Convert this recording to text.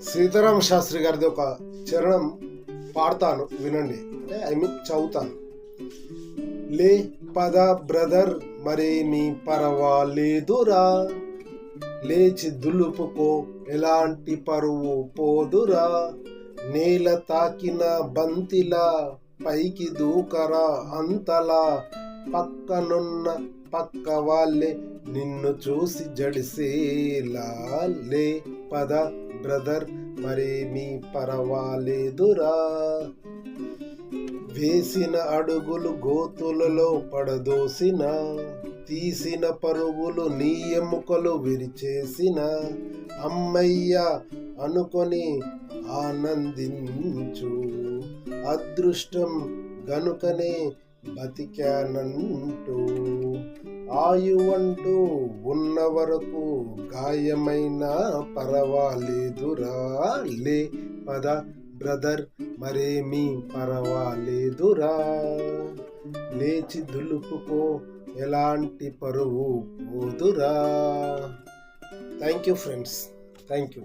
సీతారామ శాస్త్రి గారిది ఒక చరణం పాడతాను వినండి. అంటే ఐ మీన్ చదువుతాను. లే పద బ్రదర్ మరేమీ పర్వాలేదురా. లేచి దులుపుకో ఎలాంటి పరువు పోదురా. నేల తాకిన బంతిలా పైకి దూకరా అంతలా. పక్కనున్న పక్క వాళ్ళే నిన్ను చూసి జడిసేలాలే పద బ్రదర్ మరేమీ పర్వాలేదురా. వేసిన అడుగులు గోతులలో పడదోసిన తీసిన పరుగులు నీ ఎముకలు విరిచేసిన. అమ్మయ్య అనుకొని ఆనందించు. అదృష్టం గనుకనే బతికానంటూ. ఆయువంటూ ఉన్న వరకు గాయమైన పర్వాలేదురా లే పద బ్రదర్ మరేమీ పర్వాలేదురా. లేచి దులుపుకో ఎలాంటి పరువు పోదురా. Thank you friends thank you.